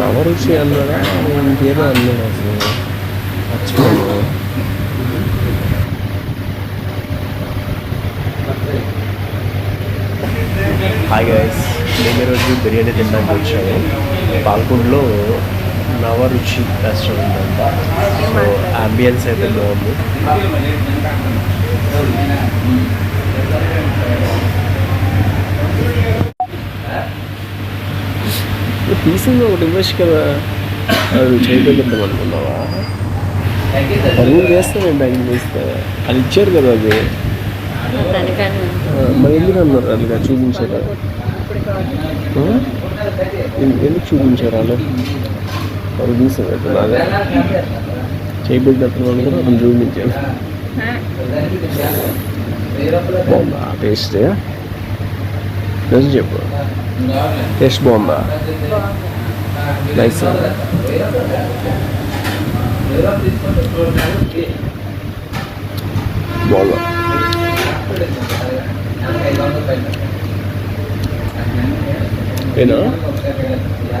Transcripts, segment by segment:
నవరుచి అన్నాడా? ఇంకేదో అన్నాడు అసలు. మర్చిపోయాను హాయ్ గైస్ నేను ఈరోజు బిర్యానీ తినడానికి వచ్చాను. పాల్కొండలో నవరుచి రెస్టారెంట్ అంట. సో అంబియన్స్ అయితే బాగుంది. తీసింది ఒకటి ఇవ్వచ్చు కదా. అది చేయగలుగుతాం అనుకున్నావా పనులు చేస్తానండి అది చేస్తే అది ఇచ్చారు కదా అది. మరి ఎందుకు అన్నారు? అలాగా చూపించారు? ఎందుకు చూపించారు అలా వాళ్ళు తీసారు బాగా కూడా మనం చూపించాను బాగుందా టేస్ట్? టేస్ట్ చెప్పు. టేస్ట్ బాగుందా నైస్ బాగుందా ఏనా?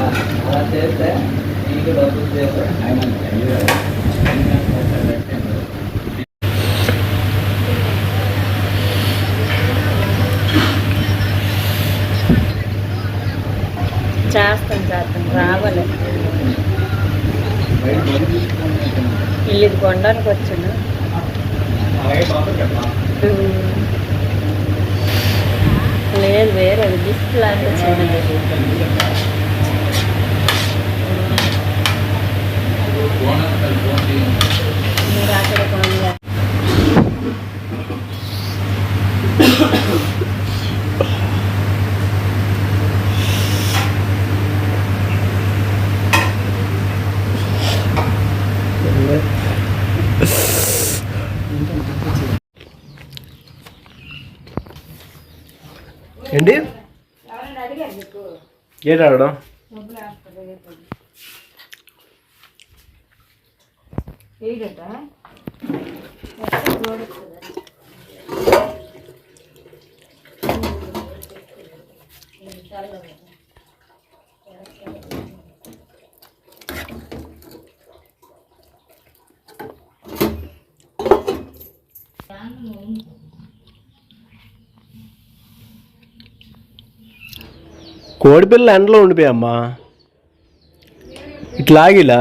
అలా చేస్తే నీకు డబ్బులు చేస్తే. చేస్తాం చేస్తాం రావాలి. ఇల్లు ఇది కొనడానికి వచ్చాను. లేదు వేరే డిస్క్ లాంటి ఏంటి ఏంటి ఆడడం కోడిపిల్ల ఎండలో ఉండిపోయమ్మా ఇట్లా లాగిలా.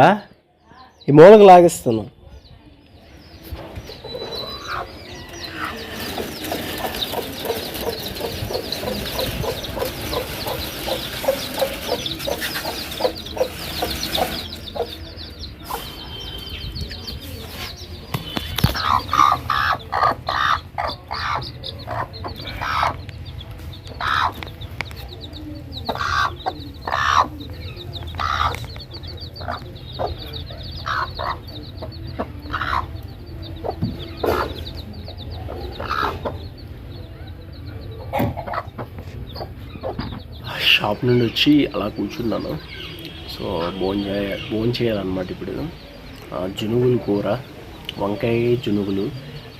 ఈ మూలకు లాగిస్తాను షాప్ నుండి వచ్చి అలా కూర్చున్నాను. సో భోజనం చేయ చేయాలన్నమాట ఇప్పుడు. జునుగులు కూర వంకాయ జునుగులు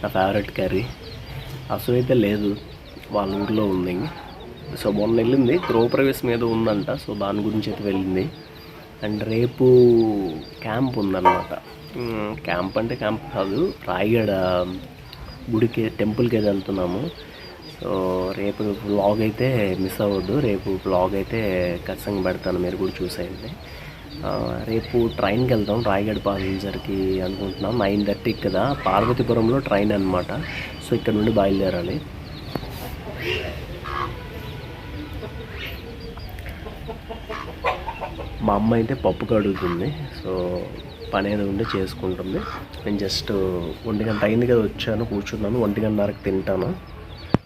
నా ఫేవరెట్ కర్రీ అసలు అయితే లేదు వాళ్ళ ఊర్లో ఉంది. సో మొన్న వెళ్ళింది గృహప్రవేశం ఏదో ఉందంట సో దాని గురించి అయితే వెళ్ళింది. అండ్ రేపు క్యాంప్ ఉందన్నమాట. క్యాంప్ అంటే క్యాంప్ కాదు రాయగడ గుడికి టెంపుల్కి అయితే వెళ్తున్నాము. సో రేపు బ్లాగ్ అయితే మిస్ అవ్వద్దు. రేపు బ్లాగ్ అయితే ఖచ్చితంగా పెడతాను. మీరు కూడా చూసేయండి. రేపు ట్రైన్కి వెళ్తాం రాయగడ ప్యాసింజర్కి అనుకుంటున్నాం. నైన్ థర్టీకి కదా. పార్వతీపురంలో ట్రైన్ అనమాట సో ఇక్కడ నుండి బయలుదేరాలి. మా అమ్మ అయితే పప్పు కడుగుతుంది. సో పని ఏదో ఉంటే చేసుకుంటుంది. నేను జస్ట్ ఒంటి గంట అయింది కదా వచ్చాను. కూర్చున్నాను. ఒంటి గంటన్నరకు తింటాను.